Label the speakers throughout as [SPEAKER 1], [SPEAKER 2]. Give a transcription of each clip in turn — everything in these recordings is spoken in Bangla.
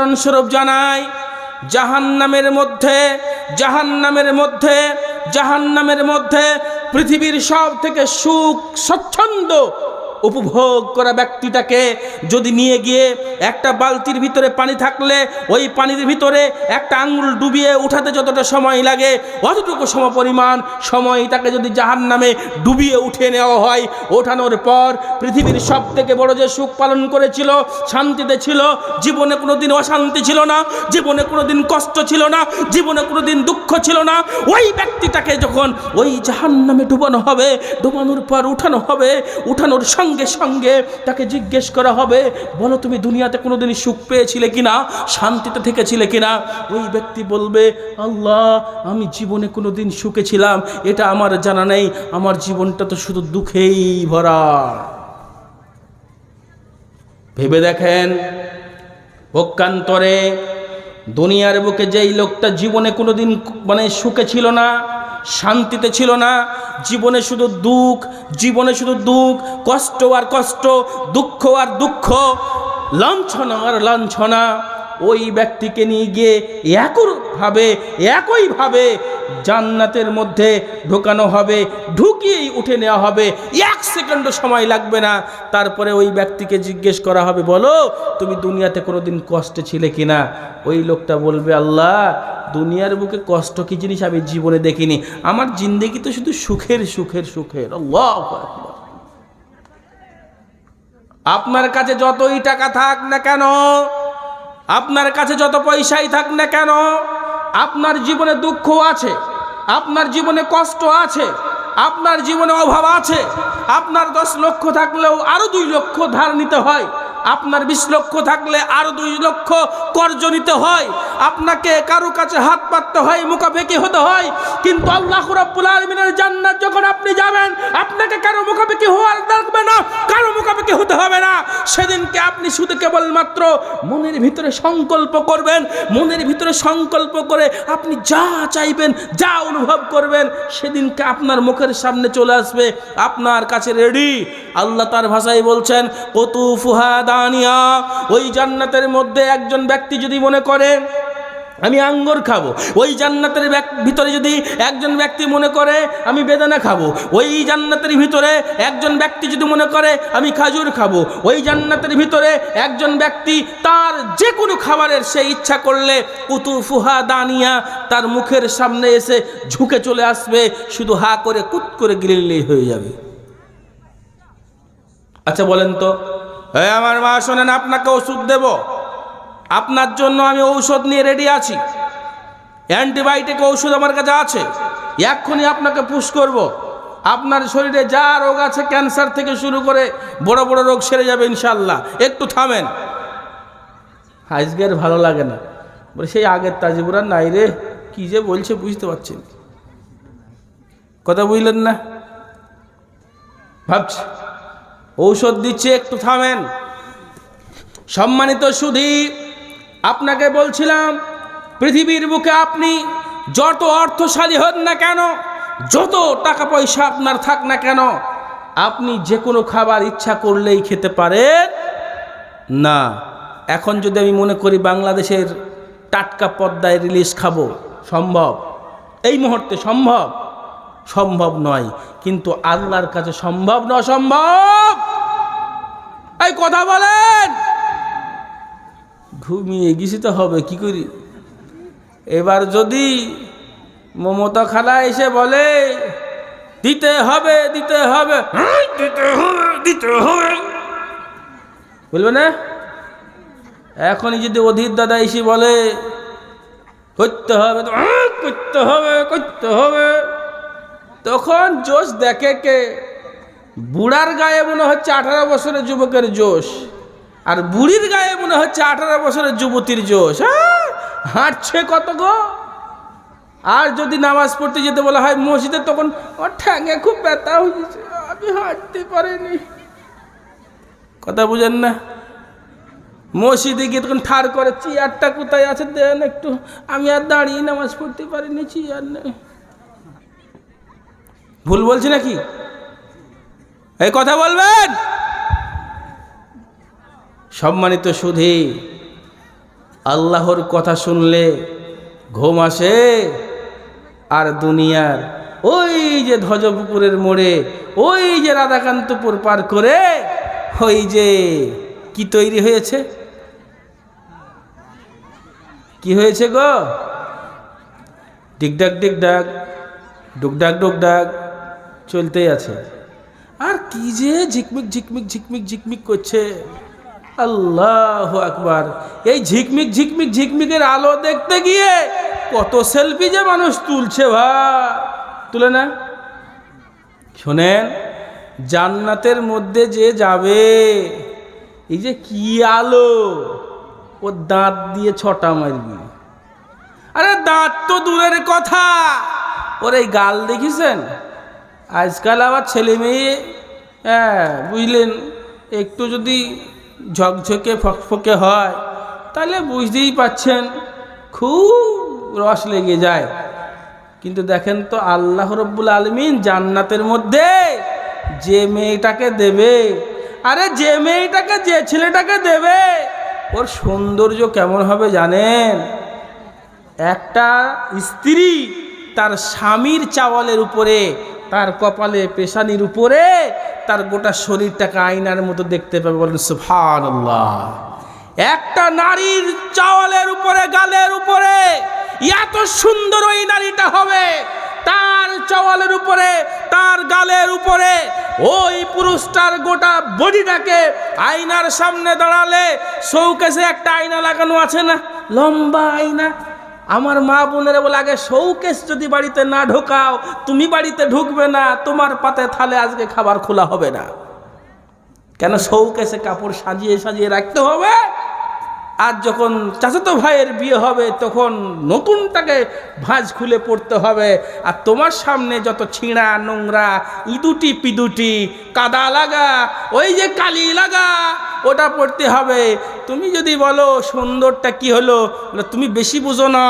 [SPEAKER 1] উদাহরণস্বরূপ জানাই জাহান্নামের মধ্যে জাহান্নামের মধ্যে জাহান্নামের মধ্যে পৃথিবীর সব থেকে সুখ স্বচ্ছন্দ উপভোগ করা ব্যক্তিটাকে যদি নিয়ে গিয়ে একটা বালতির ভিতরে পানি থাকলে, ওই পানির ভিতরে একটা আঙ্গুল ডুবিয়ে উঠাতে যতটা সময় লাগে, অতটুকু সম পরিমাণ সময় তাকে যদি জাহান নামে ডুবিয়ে উঠে নেওয়া হয়, ওঠানোর পর পৃথিবীর সব থেকে বড় যে সুখ পালন করেছিল, শান্তিতে ছিল, জীবনে কোনো দিন অশান্তি ছিল না, জীবনে কোনো দিন কষ্ট ছিল না, জীবনে কোনো দিন দুঃখ ছিল না, ওই ব্যক্তিটাকে যখন ওই জাহান নামে ডুবানো হবে, ডুবানোর পর উঠানো হবে, উঠানোর সঙ্গে সঙ্গে সঙ্গে তাকে জিজ্ঞেস করা হবে, বলো তুমি দুনিয়াতে কোনোদিন সুখ পেয়েছিলে কিনা? শান্তিতে থেকেছিলে কিনা? ওই ব্যক্তি বলবে, আল্লাহ, আমি জীবনে কোনোদিন সুখে ছিলাম, এটা আমার জানা নেই, আমার জীবনটা তো শুধু দুঃখেই ভরা। ভেবে দেখেন পক্ষান্তরে দুনিয়ার বুকে যেই লোকটা জীবনে কোনোদিন মানে সুখে ছিল না শান্তিতে ছিল না। জীবনে শুধু দুঃখ, জীবনে শুধু দুঃখ, কষ্ট আর কষ্ট, দুঃখ আর দুঃখ, লাঞ্ছনা আর লাঞ্ছনা। ওই ব্যক্তিকে নিয়ে গিয়ে একইভাবে একইভাবে জান্নাতের মধ্যে ঢোকানো হবে, ঢুকিয়েই উঠে নেওয়া হবে। এক সেকেন্ডও সময় লাগবে না। তারপরে ওই ব্যক্তিকে জিজ্ঞেস করা হবে, বলো, তুমি দুনিয়াতে কোনোদিন কষ্টে ছিলে কিনা? ওই লোকটা বলবে, আল্লাহ, দুনিয়ার বুকে কষ্ট কি জিনিস আমি জীবনে দেখিনি। আমার জিন্দেগি তো শুধু সুখের সুখের সুখের। আপনার কাছে যতই টাকা থাক না কেন, আপনার কাছে যত পয়সাই থাক না কেন আপনার জীবনে দুঃখ আছে, আপনার জীবনে কষ্ট আছে, আপনার জীবনে অভাব আছে, আপনার দশ লক্ষ থাকলেও আরও দুই লক্ষ ধার নিতে হয়, আপনার বিশ লক্ষ থাকলে আরও দুই লক্ষ কর্জ নিতে হয় আপনাকে কারও কাছে হাত পাততে হয় মুখাপেকি হতে হয়, কিন্তু আল্লাহ রাব্বুল আলমিনের জান্নাত যখন আপনি যাবেন, আপনাকে কারও মুখাপেকি হওয়ার লাগবে না, কারও মুখাপেকি হতে হবে না। সেদিনকে আপনি শুধু কেবলমাত্র মনের ভিতরে সংকল্প করবেন, মনের ভিতরে সংকল্প করে আপনি যা চাইবেন, যা অনুভব করবেন, সেদিনকে আপনার মুখের সামনে চলে আসবে, আপনার কাছে রেডি আল্লাহ তার ভাষায় বলছেন, কতু ফুহাদানিয়া। ওই জান্নাতের মধ্যে একজন ব্যক্তি যদি মনে করে আমি আঙ্গুর খাব। ওই জান্নাতের ভিতরে যদি একজন ব্যক্তি মনে করে, আমি বেদানা খাব। ওই জান্নাতের ভিতরে একজন ব্যক্তি যদি মনে করে, আমি খাজুর খাব। ওই জান্নাতের ভিতরে একজন ব্যক্তি তার যে কোনো খাবারের সে ইচ্ছা করলে কুতু ফুহা দানিয়া তার মুখের সামনে এসে ঝুঁকে চলে আসবে, শুধু হা করে কুত করে গিলিলেই হয়ে যাবে। আচ্ছা বলেন তো। আমার মা শোনেন, আপনাকে ওষুধ দেব। আপনার জন্য আমি ঔষধ নিয়ে রেডি আছি। অ্যান্টিবায়োটিক ঔষধ আমার কাছে আছে। এক্ষুনি আপনাকে পুশ করব। আপনার শরীরে যা রোগ আছে ক্যান্সার থেকে শুরু করে বড় বড় রোগ সেরে যাবে ইনশাল্লাহ একটু থামেন। আজকের ভালো লাগে না। বলে সেই আগের তাজিবুরার নাই রে, কী যে বলছে বুঝতে পারছেন কথা বুঝলেন না? ভাবছি। ঔষধ দিচ্ছে, একটু থামেন। সম্মানিত সুধী আপনাকে বলছিলাম, পৃথিবীর বুকে আপনি যত অর্থশালী হন না কেন, যত টাকা পয়সা আপনার থাক না কেন, আপনি যে কোনো খাবার ইচ্ছা করলেই খেতে পারেন? না, এখন যদি আমি মনে করি বাংলাদেশের টাটকা পদ্মায় রিলিজ খাব, সম্ভব? এই মুহূর্তে সম্ভব? সম্ভব নয়, কিন্তু আল্লাহর কাছে সম্ভব না সম্ভব এই কথা বলেন! ঘুমিয়ে গেছি তো হবে কি করি? এবার যদি মমতা খালা এসে বলে দিতে হবে দিতে হবে হ্যাঁ, দিতে হবে দিতে হবে। বলবে না? এখনই যদি অধীর দাদা এসে বলে করতে হবে হ্যাঁ, করতে হবে করতে হবে। তখন জোশ দেখে কে? বুড়ার গায়ে মনে হচ্ছে আঠারো বছরের যুবকের জোশ। আর বুড়ির গায়ে মনে হচ্ছে আঠারো বছরের যুবতীর জোশ হ্যাঁ? হাঁটছে কত গো? আর যদি নামাজ পড়তে যেতে বলা হয় মসজিদে, তখন ওর ঠ্যাঙে খুব ব্যথা হয়েছে, আমি হাঁটতে পারিনি। কথা বুঝেন না? মসজিদে গিয়ে তখন ঠার করে, চেয়ারটা কোথায় আছে দেন একটু, আমি আর দাঁড়িয়ে নামাজ পড়তে পারিনি, চেয়ার নেই। ভুল বলছি নাকি? এই কথা বলবেন? সম্মানিত সুধী, আল্লাহর কথা শুনলে ঘুম আসে আর দুনিয়ার ওই যে ধ্বজপুকুরের মোড়ে, ওই যে রাধাকান্তপুর পার করে, ওই যে কি তৈরি হয়েছে? কি হয়েছে গো? ডিগডাক ডিগডাক ডুকডাক ডুকডাক চলতেই আছে। আর কি যে ঝিকমিক ঝিকমিক ঝিকমিক ঝিকমিক করছে। আল্লাহ আকবার। এই ঝিকমিক ঝিকমিক ঝিকমিকের আলো দেখতে গিয়ে কত সেলফি যে মানুষ তুলছে ভাই তুলে না? শোনেন, জান্নাতের মধ্যে যে যাবে, এই যে কি আলো, ও দাঁত দিয়ে ছটা মারবি। আরে দাঁত তো দূরের কথা। ওর এই গাল দেখিছেন? আজকাল আবার ছেলে মেয়ে হ্যাঁ বুঝলেন, একটু যদি ঝকঝকে ফকফকে হয়, তাহলে বুঝতেই পাচ্ছেন খুব রস লেগে যায়। কিন্তু দেখেন তো আল্লাহ রব্বুল আলমিন জান্নাতের মধ্যে যে মেয়েটাকে দেবে, আরে যে মেয়েটাকে, যে ছেলেটাকে দেবে, ওর সৌন্দর্য কেমন হবে জানেন? একটা স্ত্রী তার স্বামীর চাওয়ালের উপরে, তার কপালে পেশানির উপরে তার গোটা শরীরটাকে আয়নার মতো দেখতে পাবে বলেন সুফান একটা নারীর চাওয়ালের উপরে, গালের উপরে এত সুন্দর ওই নারীটা হবে, তার চাওয়ালের উপরে, তার গালের উপরে ওই পুরুষটার গোটা বডিটাকে আয়নার সামনে দাঁড়ালে শৌকেসে একটা আয়না লাগানো আছে না? লম্বা আয়না। আমার মা বোনেরা বলে, আগে শৌকেস যদি বাড়িতে না ঢোকাও, তুমি বাড়িতে ঢুকবে না, তোমার পাতে থালে আজকে খাবার খোলা হবে না। কেন শৌকেসে কাপড় সাজিয়ে সাজিয়ে রাখতে হবে? আর যখন চাচাতো ভাইয়ের বিয়ে হবে, তখন নতুনটাকে ভাঁজ খুলে পড়তে হবে। আর তোমার সামনে যত ছিঁড়া নোংরা ইদুটি পিদুটি কাদা লাগা, ওই যে কালি লাগা ওটা পড়তে হবে। তুমি যদি বলো, সুন্দরটা কি হলো? তুমি বেশি বুঝো না।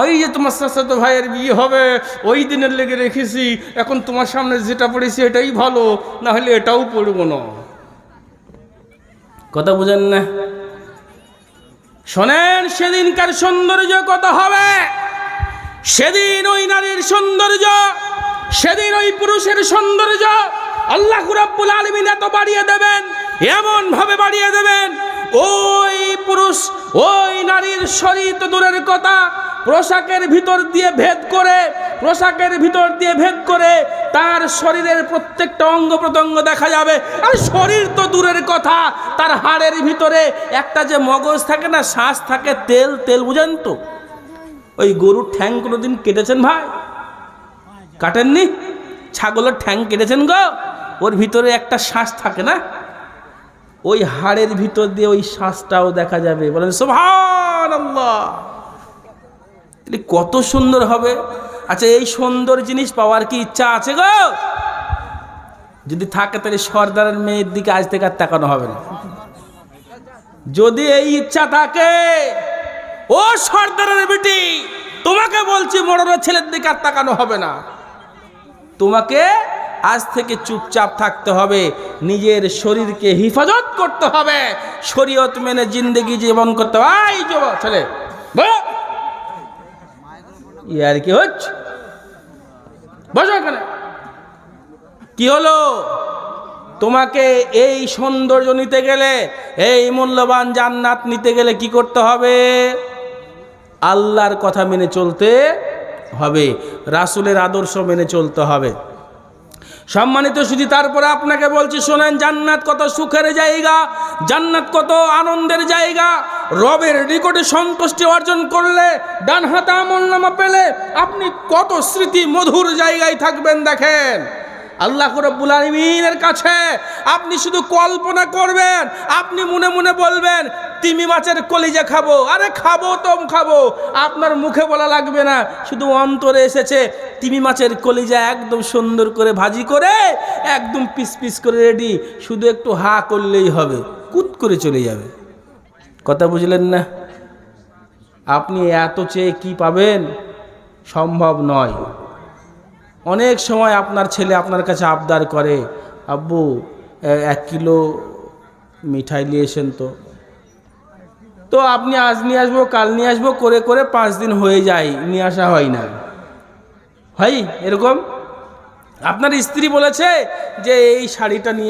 [SPEAKER 1] ওই যে তোমার চাচাতো ভাইয়ের বিয়ে হবে, ওই দিনের লেগে রেখেছি। এখন তোমার সামনে যেটা পড়েছি এটাই ভালো। না হলে এটাও পড়ব না। কথা বুঝেন না? শোনেন, সেদিনকার সৌন্দর্য কত হবে? সেদিন ওই নারীর সৌন্দর্য, সেদিন ওই পুরুষের সৌন্দর্য আল্লাহ রাব্বুল আলমিন এত বাড়িয়ে দেবেন। এমন ভাবে বাড়িয়ে দেবেন, ওই পুরুষ, ওই নারীর শরীর তো দূরের কথা, পোশাকের ভিতর দিয়ে ভেদ করে, পোশাকের ভিতর দিয়ে ভেদ করে, তার শরীরের প্রত্যেকটা অঙ্গ প্রত্যঙ্গ দেখা যাবে। আর শরীর তো দূরের কথা, তার হাড়ের ভিতরে একটা যে মগজ থাকে না, শ্বাস থাকে, তেল তেল, বুঝেন তো? ওই গরুর ঠ্যাং কোনোদিন কেটেছেন ভাই? কাটেননি? ছাগলের ঠ্যাং কেটেছেন গো? ওর ভিতরে একটা শ্বাস থাকে না? ওই হাড়ের ভিতর দিয়ে ওই শ্বাসটাও দেখা যাবে। বলেন সোভান কত সুন্দর হবে। আচ্ছা এই সুন্দর জিনিস পাওয়ার কি ইচ্ছা আছে গো? যদি থাকে, তাহলে সর্দারের মেয়ের দিকে আজ থেকে আর তাকানো হবে না। যদি এই ইচ্ছা থাকে, ও সর্দারের বেটি, তোমাকে বলছি, মরণের ছেলের দিকে আর তাকানো হবে না। তোমাকে আজ থেকে চুপচাপ থাকতে হবে। নিজের শরীরকে হিফাজত করতে হবে। শরীয়ত মেনে জিন্দগি জীবন করতে হবে। এই যুবক ছেলে বলো। ই আর কি হচ্ছে? বসো এখানে। কি হলো? তোমাকে এই সৌন্দর্য নিতে গেলে, এই মূল্যবান জান্নাত নিতে গেলে কি করতে হবে? আল্লাহর কথা মেনে চলতে হবে। রাসুলের আদর্শ মেনে চলতে হবে। সম্মানিত শুধু তারপরে আপনাকে বলছি, শোনেন, জান্নাত কত সুখের জায়গা, জান্নাত কত আনন্দের জায়গা। রবের নিকটে সন্তুষ্টি অর্জন করলে ডান হাতে আমল নামা পেলে আপনি কত স্মৃতি মধুর জায়গায় থাকবেন দেখেন। আল্লাহ রব্বুল আলমিনের কাছে আপনি শুধু কল্পনা করবেন, আপনি মনে মনে বলবেন, তিমি মাছের কলিজা খাব। আরে খাব তো খাব। আপনার মুখে বলা লাগবে না, শুধু অন্তরে এসেছে, তিমি মাছের কলিজা একদম সুন্দর করে ভাজি করে, একদম পিস পিস করে রেডি। শুধু একটু হা করলেই হবে, কুত করে চলে যাবে। কথা বুঝলেন না? আপনি এত চেয়ে কি পাবেন? সম্ভব নয়। অনেক সময় আপনার ছেলে আপনার কাছে আবদার করে, আব্বু এক কিলো মিঠাই নিয়ে তো। তো আপনি আজ নিয়ে আসব, কাল নিয়ে আসব, করে করে পাঁচ দিন হয়ে যায়, নিয়ে আসা হয় না। হয়? এরকম? আপনার স্ত্রী বলেছে যে, এই শাড়িটা নিয়ে